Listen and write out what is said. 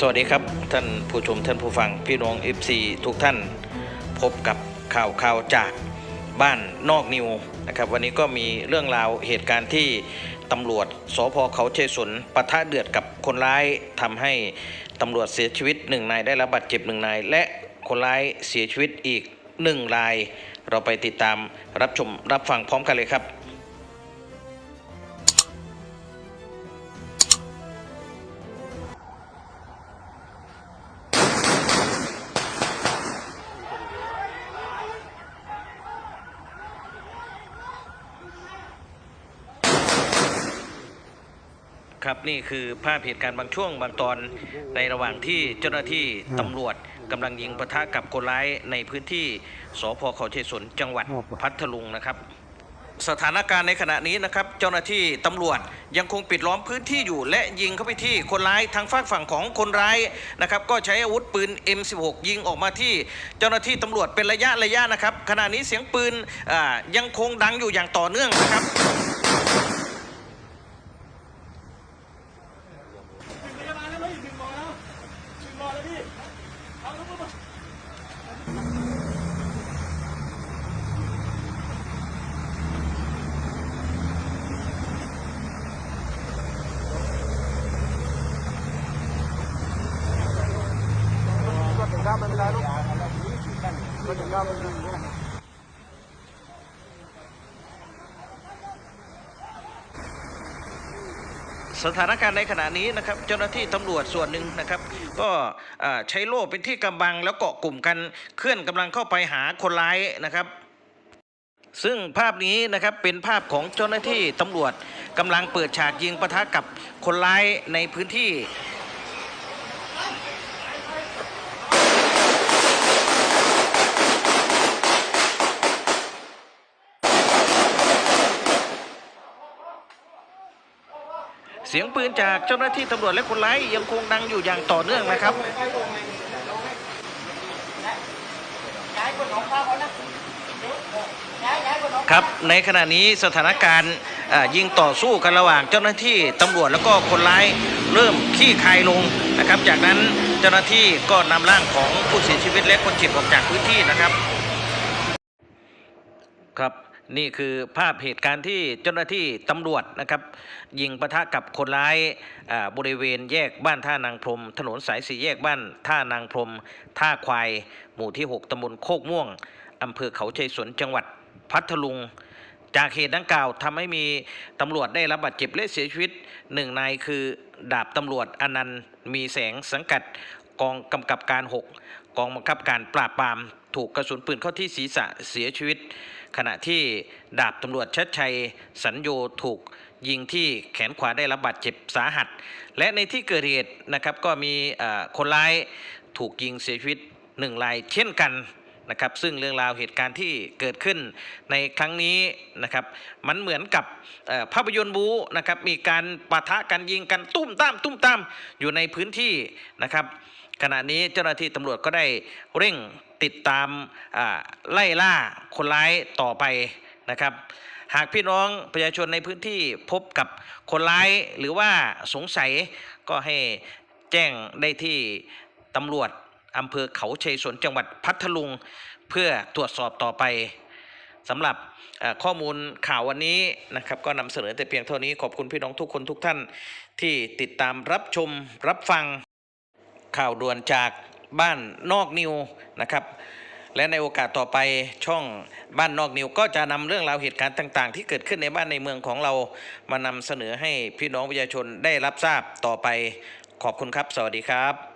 สวัสดีครับ ท่านผู้ชมท่านผู้ฟังพี่น้อง FC ทุกท่านพบกับข่าวข่าวจากบ้านนอกนิวนะครับ วันนี้ก็มีเรื่องราวเหตุการณ์ที่ตำรวจสพเขาเชยสนปะทะเดือดกับคนร้ายทำให้ตำรวจเสียชีวิตหนึ่งนายได้รับบาดเจ็บหนึ่งนาย และคนร้ายเสียชีวิตอีกหนึ่งราย เราไปติดตามรับชมรับฟังพร้อมกันเลยครับ ครับนี่คือภาพเหตุการณ์บางช่วงบางตอนในระหว่างที่เจ้าหน้าที่ตำรวจกำลังยิงปะทะกับคนร้ายในพื้นที่สพเขาเชยสนจังหวัดพัทลุงนะครับ สถานการณ์ในขณะนี้นะครับ เจ้าหน้าที่ตำรวจยังคงปิดล้อมพื้นที่อยู่ และยิงเข้าไปที่คนร้ายทางฝากฝั่งของคนร้ายนะครับ ก็ใช้อาวุธปืน M16 ยิงออกมาที่เจ้าหน้าที่ตำรวจเป็นระยะระยะนะครับ ขณะนี้เสียงปืนอ่ายังคงดังอยู่อย่างต่อเนื่องนะครับ พยาบาลแล้วพี่ถึงหมอแล้วถึงหมอแล้วพี่เอาแล้วก็มา ก็ถึงข้ามไม่เป็นไรลูกก็ถึงข้ามไม่เป็นสถานการณ์ในขณะนี้นะครับเจ้าหน้าที่ตำรวจส่วนหนึ่งนะครับ ก็ใช้โล่เป็นที่กำบังแล้วเกาะกลุ่มกันเคลื่อนกำลังเข้าไปหาคนร้ายนะครับซึ่งภาพนี้นะครับเป็นภาพของเจ้าหน้าที่ตำรวจกำลังเปิดฉากยิงปะทะกับคนร้ายในพื้นที่ เสียงปืนจากเจ้าหน้าที่ตำรวจและคนร้ายยังคงดังอยู่อย่างต่อเนื่องนะครับครับในขณะนี้สถานการณ์ยิงต่อสู้กันระหว่างเจ้าหน้าที่ตำรวจแล้วก็คนร้ายเริ่มขี้คายลงนะครับ จากนั้นเจ้าหน้าที่ก็นำร่างของผู้เสียชีวิตและคนเจ็บออกจากพื้นที่นะครับครับ นี่คือภาพเหตุการณ์ที่เจ้าหน้าที่ตำรวจนะครับ ยิงปะทะกับคนร้ายบริเวณแยกบ้านท่านางพรม ถนนสายสี่แยกบ้านท่านางพรม ท่าควาย หมู่ที่ 6ตำบลโคกม่วงอำเภอเขาชัยสนจังหวัดพัทลุง จากเหตุดังกล่าวทำให้มีตำรวจได้รับบาดเจ็บและเสียชีวิตหนึ่งนายคือดาบตำรวจอนันต์มีแสงสังกัดกองกำกับการ 6 กองบังคับการปราบปราม ถูกกระสุนปืนเข้าที่ศีรษะเสียชีวิต ขณะที่ดาบตำรวจชัดชัยสัญโยถูกยิงที่แขนขวาได้รับบาดเจ็บสาหัส และในที่เกิดเหตุนะครับก็มีคนร้ายถูกยิงเสียชีวิตหนึ่งรายเช่นกันนะครับซึ่งเรื่องราวเหตุการณ์ที่เกิดขึ้นในครั้งนี้นะครับมันเหมือนกับภาพยนตร์บู๊นะครับมีการปะทะกันยิงกันตุ้มตามตุ้มตามอยู่ในพื้นที่นะครับขณะนี้เจ้าหน้าที่ตำรวจก็ได้เร่ง ติดตามไล่ล่าคนร้ายต่อไปนะครับ หากพี่น้องประชาชนในพื้นที่พบกับคนร้ายหรือว่าสงสัยก็ให้แจ้งได้ที่ตำรวจอำเภอเขาชัยสนจังหวัดพัทลุง เพื่อตรวจสอบต่อไปสำหรับข้อมูลข่าววันนี้นะครับ ก็นำเสนอแต่เพียงเท่านี้ขอบคุณพี่น้องทุกคนทุกท่านที่ติดตามรับชมรับฟังข่าวด่วนจากบ้านนอกนิว นะครับ และในโอกาสต่อไปช่องบ้านนอกนิวก็จะนำเรื่องราวเหตุการณ์ต่าง ๆ ที่เกิดขึ้นในบ้านในเมืองของเรามานำเสนอให้พี่น้องประชาชนได้รับทราบต่อไป ขอบคุณครับ สวัสดีครับ